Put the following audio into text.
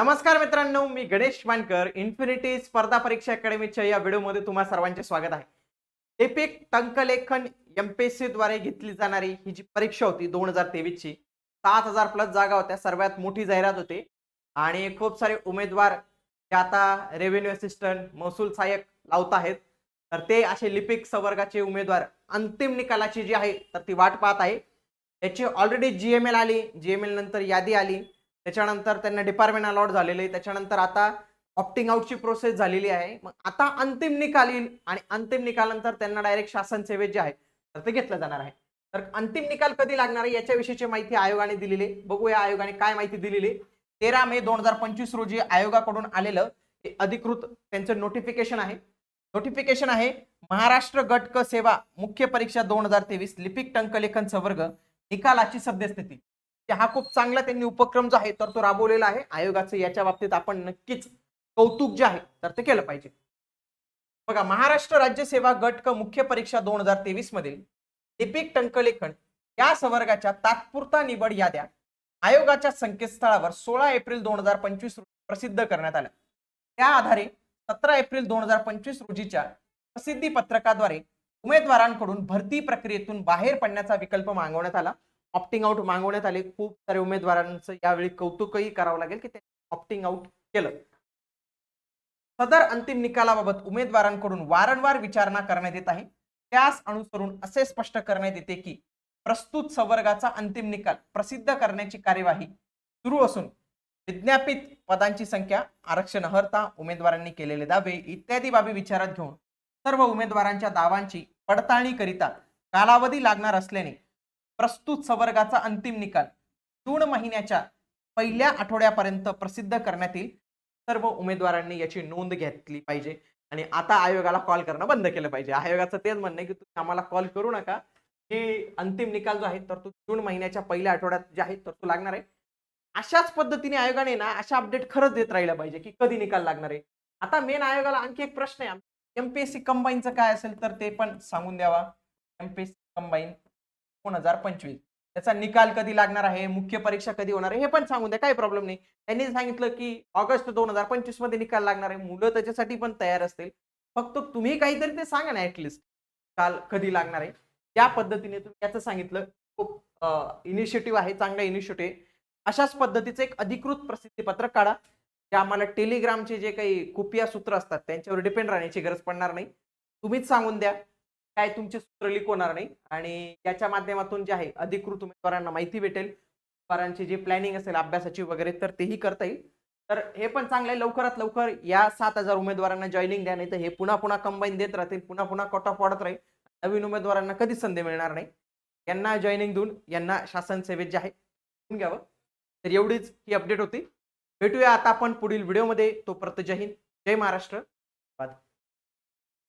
नमस्कार मित्रांनो मी गणेश मानकर इन्फिनिटी स्पर्धा परीक्षा अकॅडमीच्या या व्हिडिओमध्ये तुम्हा सर्वांचे स्वागत आहे. एपिक टंकलेखन एमपीएससी द्वारे घेतली जाणारी ही जी परीक्षा होती दोन हजार तेवीसची सात हजार प्लस जागा होत्या सर्वात मोठी जाहिरात होती. आणि खूप सारे उमेदवार जे आता रेव्हेन्यू असिस्टंट महसूल सहाय्यक लावत आहेत. तर ते असे लिपिक संवर्गाचे उमेदवार अंतिम निकालाची जी आहे तर ती वाट पाहत आहे. याची ऑलरेडी जी एम एल आली जी एम एल नंतर यादी आली. त्याच्यानंतर त्यांना डिपार्टमेंट अलॉट झालेले आहे. त्याच्यानंतर आता ऑप्टिंग आउटची प्रोसेस झालेली आहे. मग आता अंतिम निकाल येईल आणि अंतिम निकालानंतर त्यांना डायरेक्ट शासन सेवेत जे आहे तर ते घेतलं जाणार आहे. तर अंतिम निकाल कधी लागणार आहे याच्याविषयीची माहिती आयोगाने दिलेली आहे. बघूया आयोगाने काय माहिती दिलेली आहे. तेरा मे दोन हजार पंचवीस रोजी आयोगाकडून आलेलं हे अधिकृत त्यांचं नोटिफिकेशन आहे. नोटिफिकेशन आहे महाराष्ट्र गट क सेवा मुख्य परीक्षा दोन हजार तेवीस लिपिक टंकलेखन संवर्ग निकालाची सद्यस्थिती. हा खूप चांगला त्यांनी उपक्रम जो आहे तर तो राबवलेला आहे. आयोगाचं याच्या बाबतीत आपण नक्कीच कौतुक जे आहे तर ते केलं पाहिजे. बघा महाराष्ट्र राज्य सेवा गट क मुख्य परीक्षा दोन हजार तेवीस मधील लिपिक टंकलेखन या संवर्गाच्या तात्पुरता निवड याद्या आयोगाच्या संकेतस्थळावर सोळा एप्रिल दोन हजार पंचवीस रोजी प्रसिद्ध करण्यात आल्या. त्या आधारे सतरा एप्रिल दोन हजार पंचवीस रोजीच्या प्रसिद्धी पत्रकाद्वारे उमेदवारांकडून भरती प्रक्रियेतून बाहेर पडण्याचा विकल्प मागवण्यात आला. ऑप्टिंग आउट मागवण्यात आले. खूप सारे उमेदवारांचं यावेळी कौतुकही करावं लागेल की त्यांनी ऑप्टिंग आउट केलं. सदर अंतिम निकालाबाबत उमेदवारांकडून वारंवार विचारणा करण्यात येत आहे. त्यास अनुसरून असे स्पष्ट करण्यात येते की प्रस्तुत संवर्गाचा अंतिम निकाल प्रसिद्ध करण्याची कार्यवाही सुरू असून विज्ञापित पदांची संख्या आरक्षण हरता उमेदवारांनी केलेले दावे इत्यादी बाबी विचारात घेऊन सर्व उमेदवारांच्या दावांची पडताळणी करिता कालावधी लागणार असल्याने प्रस्तुत संवर्गाचा अंतिम निकाल. जून महिन्याच्या पहिल्या आठवड्यापर्यंत प्रसिद्ध करण्यात येईल. सर्व उमेदवारांनी याची नोंद घेतली पाहिजे. आणि आता आयोगाला कॉल करणं बंद केलं पाहिजे. आयोगाचं तेच म्हणणं आहे की तुम्ही आम्हाला कॉल करू नका. हे अंतिम निकाल जो आहे तर तो जून महिन्याच्या पहिल्या आठवड्यात जे आहे तर तो लागणार आहे. अशाच पद्धतीने आयोगाने ना अशा अपडेट खरंच देत राहिलं पाहिजे की कधी निकाल लागणार आहे. आता मेन आयोगाला आणखी एक प्रश्न आहे. एमपीएससी कंबाईनचं काय असेल तर ते पण सांगून द्यावा. एमपीएससी कंबाईन दोन हजार पंचवीस. त्याचा निकाल कधी लागणार आहे? मुख्य परीक्षा कधी होणार आहे? हे पण सांगून द्या काही प्रॉब्लेम नाही. त्यांनी सांगितलं की ऑगस्ट दोन हजार पंचवीसमध्ये निकाल लागणार आहे. मुलं त्याच्यासाठी पण तयार असतील. फक्त तुम्ही काहीतरी ते सांगा ना ऍटलिस्ट काल कधी लागणार आहे? त्या पद्धतीने तुम्ही याचं सांगितलं. खूप इनिशिएटिव्ह आहे चांगला इनिशिएटिव्ह अशाच पद्धतीचं एक अधिकृत प्रसिद्धी पत्रक काढा. जे आम्हाला टेलिग्रामचे जे काही कुपिया सूत्र असतात त्यांच्यावर डिपेंड राहण्याची गरज पडणार नाही. तुम्हीच सांगून द्या. काय तुमचे सूत्र लीक होणार नाही. आणि याच्या माध्यमातून जे आहे अधिकृत उमेदवारांना माहिती भेटेल. उमेदवारांची जी प्लॅनिंग असेल अभ्यासाची वगैरे तर तेही करता येईल. तर हे पण चांगलं आहे लवकरात लवकर या सात हजार उमेदवारांना जॉईनिंग द्या नाही तर हे पुन्हा पुन्हा कंबाईन देत राहतील पुन्हा पुन्हा कट ऑफ वाढत राहील. नवीन उमेदवारांना कधीच संधी मिळणार नाही. यांना जॉईनिंग देऊन यांना शासन सेवेत जे आहे घेऊन घ्यावं. तर एवढीच ही अपडेट होती. भेटूया आता आपण पुढील व्हिडिओमध्ये तोपर्यंत जय हिंद जय महाराष्ट्र. धन्यवाद.